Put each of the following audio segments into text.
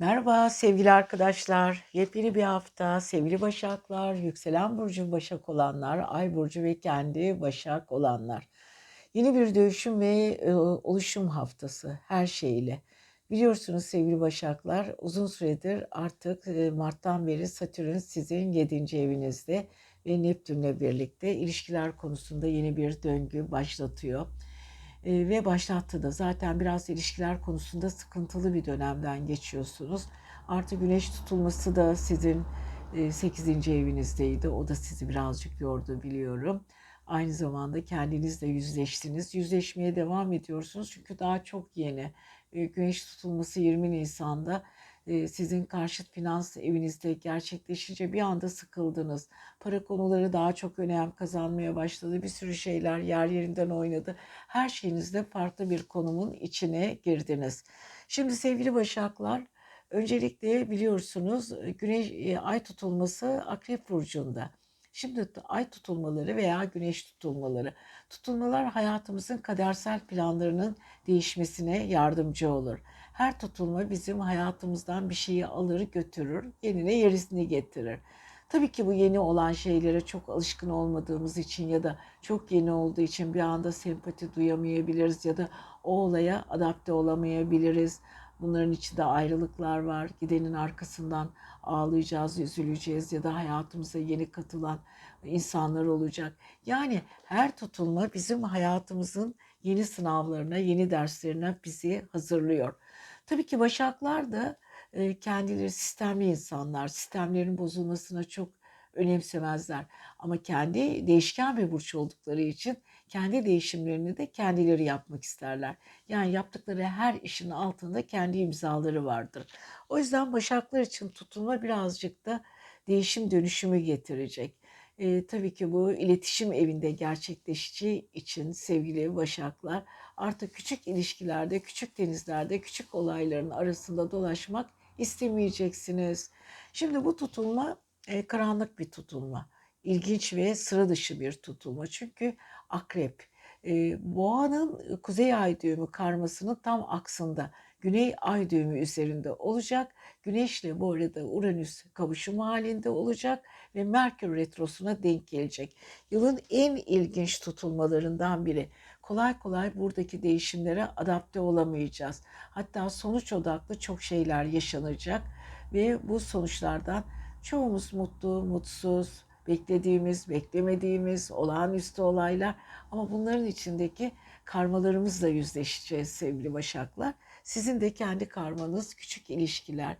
Merhaba sevgili arkadaşlar. Yepyeni bir hafta. Sevgili Başaklar, yükselen burcu Başak olanlar, ay burcu ve kendi Başak olanlar. Yeni bir dönüşüm ve e, oluşum haftası her şeyle. Biliyorsunuz sevgili Başaklar, uzun süredir artık e, Mart'tan beri Satürn sizin 7. evinizde ve Neptün'le birlikte ilişkiler konusunda yeni bir döngü başlatıyor. Eee, ve başlattı da. Zaten biraz ilişkiler konusunda sıkıntılı bir dönemden geçiyorsunuz. Artı güneş tutulması da sizin eee, 8. evinizdeydi. O da sizi birazcık yordu biliyorum. Aynı zamanda kendinizle yüzleştiniz. Yüzleşmeye devam ediyorsunuz çünkü daha çok yeni. Eee, güneş tutulması 20 Nisan'da sizin karşıt finans evinizde gerçekleşince bir anda sıkıldınız. Para konuları daha çok önem kazanmaya başladı. Bir sürü şeyler yer yerinden oynadı. Her şeyinizde farklı bir konumun içine girdiniz. Şimdi sevgili Başaklar, öncelikle biliyorsunuz Güneş Ay tutulması Akrep burcunda. Şimdi ay tutulmaları veya güneş tutulmaları. Tutulmalar hayatımızın kadersel planlarının değişmesine yardımcı olur. Her tutulma bizim hayatımızdan bir şeyi alır götürür, yerine yerisini getirir. Tabii ki bu yeni olan şeylere çok alışkın olmadığımız için ya da çok yeni olduğu için bir anda sempati duyamayabiliriz ya da o olaya adapte olamayabiliriz. Bunların içinde ayrılıklar var. Gidenin arkasından ağlayacağız, üzüleceğiz ya da hayatımıza yeni katılan insanlar olacak. Yani her tutulma bizim hayatımızın yeni sınavlarına, yeni derslerine bizi hazırlıyor. Tabii ki başaklar da kendileri sistemli insanlar. Sistemlerin bozulmasına çok önemsemezler. Ama kendi değişken bir burç oldukları için kendi değişimlerini de kendileri yapmak isterler. Yani yaptıkları her işin altında kendi imzaları vardır. O yüzden başaklar için tutulma birazcık da değişim dönüşümü getirecek. E, tabii ki bu iletişim evinde gerçekleşeceği için sevgili başaklar artık küçük ilişkilerde, küçük denizlerde, küçük olayların arasında dolaşmak istemeyeceksiniz. Şimdi bu tutulma e, karanlık bir tutulma. İlginç ve sıra dışı bir tutulma. Çünkü akrep e, boğanın kuzey ay düğümü karmasının tam aksında güney ay düğümü üzerinde olacak. Güneşle bu arada Uranüs kavuşum halinde olacak ve Merkür retrosuna denk gelecek. Yılın en ilginç tutulmalarından biri. Kolay kolay buradaki değişimlere adapte olamayacağız. Hatta sonuç odaklı çok şeyler yaşanacak ve bu sonuçlardan çoğumuz mutlu, mutsuz, beklediğimiz, beklemediğimiz olağanüstü olaylar ama bunların içindeki karmalarımızla yüzleşeceğiz sevgili Başaklar. Sizin de kendi karmanız, küçük ilişkiler,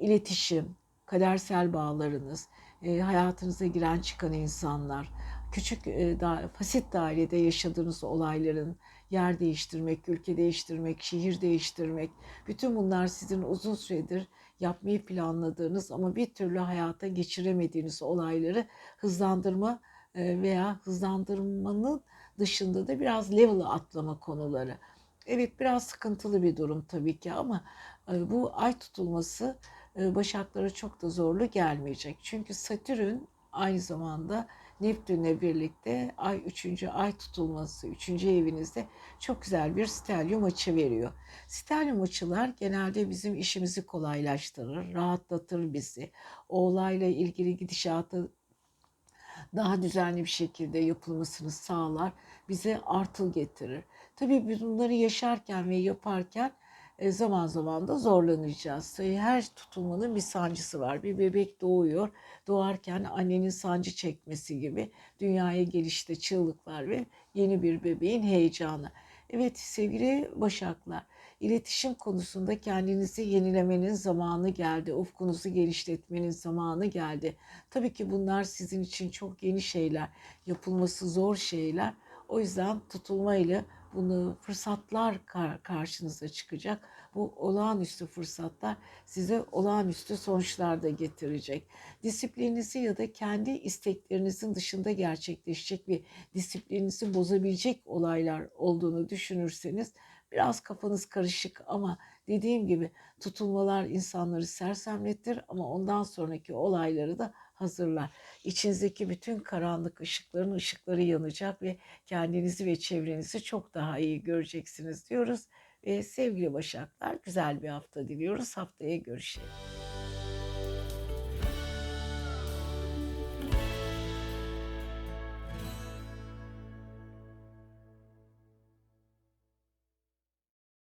iletişim, kadersel bağlarınız, e, hayatınıza giren çıkan insanlar, küçük e, basit dairede yaşadığınız olayların yer değiştirmek, ülke değiştirmek, şehir değiştirmek, bütün bunlar sizin uzun süredir yapmayı planladığınız ama bir türlü hayata geçiremediğiniz olayları hızlandırma e, veya hızlandırmanın dışında da biraz level atlama konuları. Evet biraz sıkıntılı bir durum tabii ki ama e, bu ay tutulması e, başaklara çok da zorlu gelmeyecek. Çünkü Satürn aynı zamanda Neptün'le birlikte ay 3. ay tutulması 3. evinizde çok güzel bir stelyum açı veriyor. Stelyum açılar genelde bizim işimizi kolaylaştırır, rahatlatır bizi. O olayla ilgili gidişatı daha düzenli bir şekilde yapılmasını sağlar, bize artıl getirir. Tabii biz bunları yaşarken ve yaparken zaman zaman da zorlanacağız. Her tutulmanın bir sancısı var. Bir bebek doğuyor. Doğarken annenin sancı çekmesi gibi dünyaya gelişte çığlıklar ve yeni bir bebeğin heyecanı. Evet sevgili Başaklar, iletişim konusunda kendinizi yenilemenin zamanı geldi. Ufkunuzu geliştirmenin zamanı geldi. Tabii ki bunlar sizin için çok yeni şeyler, yapılması zor şeyler. O yüzden tutulmayla bunu fırsatlar karşınıza çıkacak. Bu olağanüstü fırsatlar size olağanüstü sonuçlar da getirecek. Disiplininizi ya da kendi isteklerinizin dışında gerçekleşecek ve disiplininizi bozabilecek olaylar olduğunu düşünürseniz biraz kafanız karışık ama dediğim gibi tutulmalar insanları sersemletir ama ondan sonraki olayları da hazırlar. İçinizdeki bütün karanlık ışıkların ışıkları yanacak ve kendinizi ve çevrenizi çok daha iyi göreceksiniz diyoruz Ve sevgili Başaklar güzel bir hafta diliyoruz. Haftaya görüşelim.